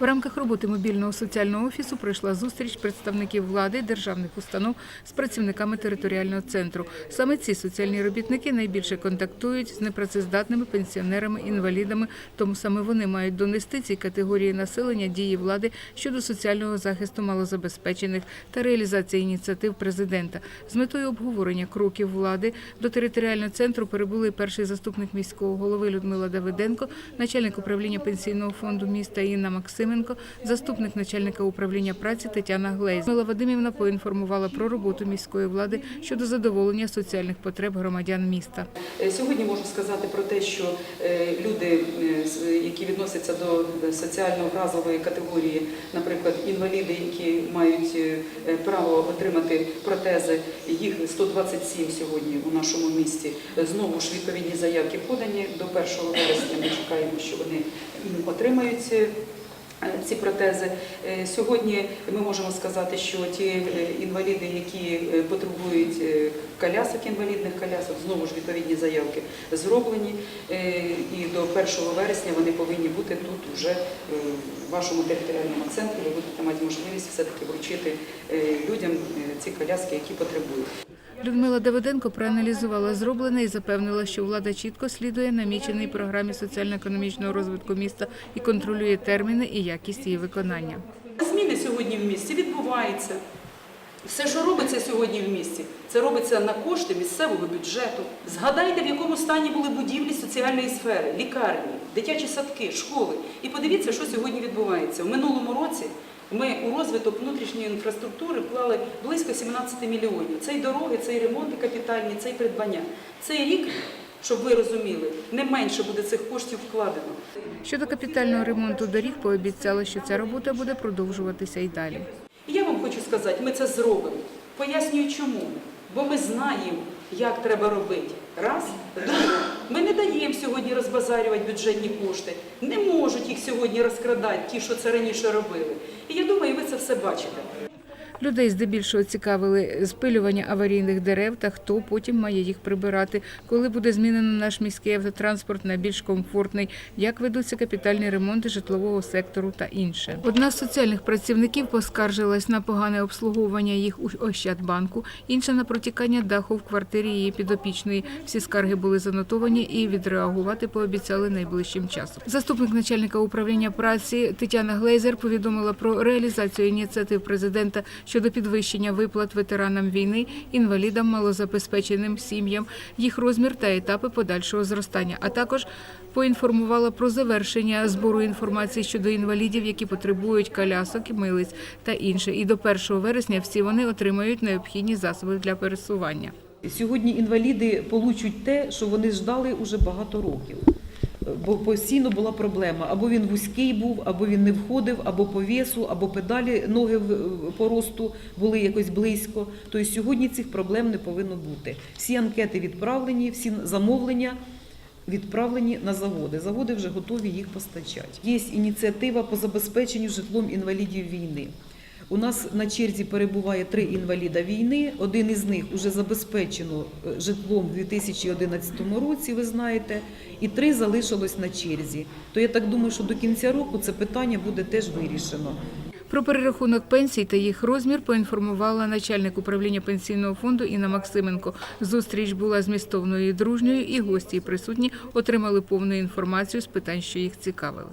В рамках роботи мобільного соціального офісу пройшла зустріч представників влади, державних установ з працівниками територіального центру. Саме ці соціальні робітники найбільше контактують з непрацездатними пенсіонерами, інвалідами, тому саме вони мають донести цій категорії населення дії влади щодо соціального захисту малозабезпечених та реалізації ініціатив президента. З метою обговорення кроків влади до територіального центру перебули перший заступник міського голови Людмила Давиденко, начальник управління пенсійного фонду міста Інна Максименко, заступник начальника управління праці Тетяна Глейз. Мила Вадимівна поінформувала про роботу міської влади щодо задоволення соціальних потреб громадян міста. Е, Сьогодні можу сказати про те, що е, люди, е, які відносяться до соціально вразливої категорії, наприклад, інваліди, які мають право отримати протези, їх 127 сьогодні у нашому місті. Знову ж відповідні заявки подані до 1 вересня. Ми чекаємо, що вони отримають. Е, Ці протези Е, сьогодні ми можемо сказати, що ті е, інваліди, які потребують колясок, інвалідних колясок, знову ж відповідні заявки зроблені, і до 1 вересня вони повинні бути тут уже е, в вашому територіальному центрі. Ви будете мати можливість все-таки вручити людям ці коляски, які потребують. Людмила Давиденко проаналізувала зроблене і запевнила, що влада чітко слідує наміченій програмі соціально-економічного розвитку міста і контролює терміни і якість її виконання. Зміни сьогодні в місті відбуваються. Все, що робиться сьогодні в місті, це робиться на кошти місцевого бюджету. Згадайте, в якому стані були будівлі соціальної сфери, лікарні, дитячі садки, школи. І подивіться, що сьогодні відбувається. У минулому році ми у розвиток внутрішньої інфраструктури вклали близько 17 мільйонів. Це й дороги, це й ремонти капітальні, це й придбання. Цей рік, щоб ви розуміли, не менше буде цих коштів вкладено. Щодо капітального ремонту доріг, пообіцяла, що ця робота буде продовжуватися і далі. Я вам хочу сказати, ми це зробимо. Пояснюю чому. Бо ми знаємо, як треба робити. Раз, друге, ми не даємо сьогодні розбазарювати бюджетні кошти. Не можуть їх сьогодні розкрадати, ті, що це раніше робили. І я думаю, ви це все бачите. Людей здебільшого цікавили спилювання аварійних дерев та хто потім має їх прибирати, коли буде змінено наш міський автотранспорт на більш комфортний, як ведуться капітальні ремонти житлового сектору та інше. Одна з соціальних працівників поскаржилась на погане обслуговування їх у Ощадбанку, інша на протікання даху в квартирі її підопічної. Всі скарги були занотовані і відреагувати пообіцяли найближчим часом. Заступник начальника управління праці Тетяна Глейзер повідомила про реалізацію ініціатив президента щодо підвищення виплат ветеранам війни, інвалідам, малозабезпеченим сім'ям, їх розмір та етапи подальшого зростання, а також поінформувала про завершення збору інформації щодо інвалідів, які потребують колясок, милиць та інше. І до 1 вересня всі вони отримають необхідні засоби для пересування. Сьогодні інваліди получать те, що вони ждали уже багато років. Бо постійно була проблема. Або він вузький був, або він не входив, або по весу, або педалі ноги по росту були якось близько. Тобто сьогодні цих проблем не повинно бути. Всі анкети відправлені, всі замовлення відправлені на заводи. Заводи вже готові їх постачати. Є ініціатива по забезпеченню житлом інвалідів війни. У нас на черзі перебуває три інваліда війни. Один із них вже забезпечено е, житлом у 2011 році, ви знаєте, і три залишилось на черзі. То я так думаю, що до кінця року це питання буде теж вирішено. Про перерахунок пенсій та їх розмір поінформувала начальник управління пенсійного фонду Інна Максименко. Зустріч була змістовною і дружньою, і гості і присутні отримали повну інформацію з питань, що їх цікавили.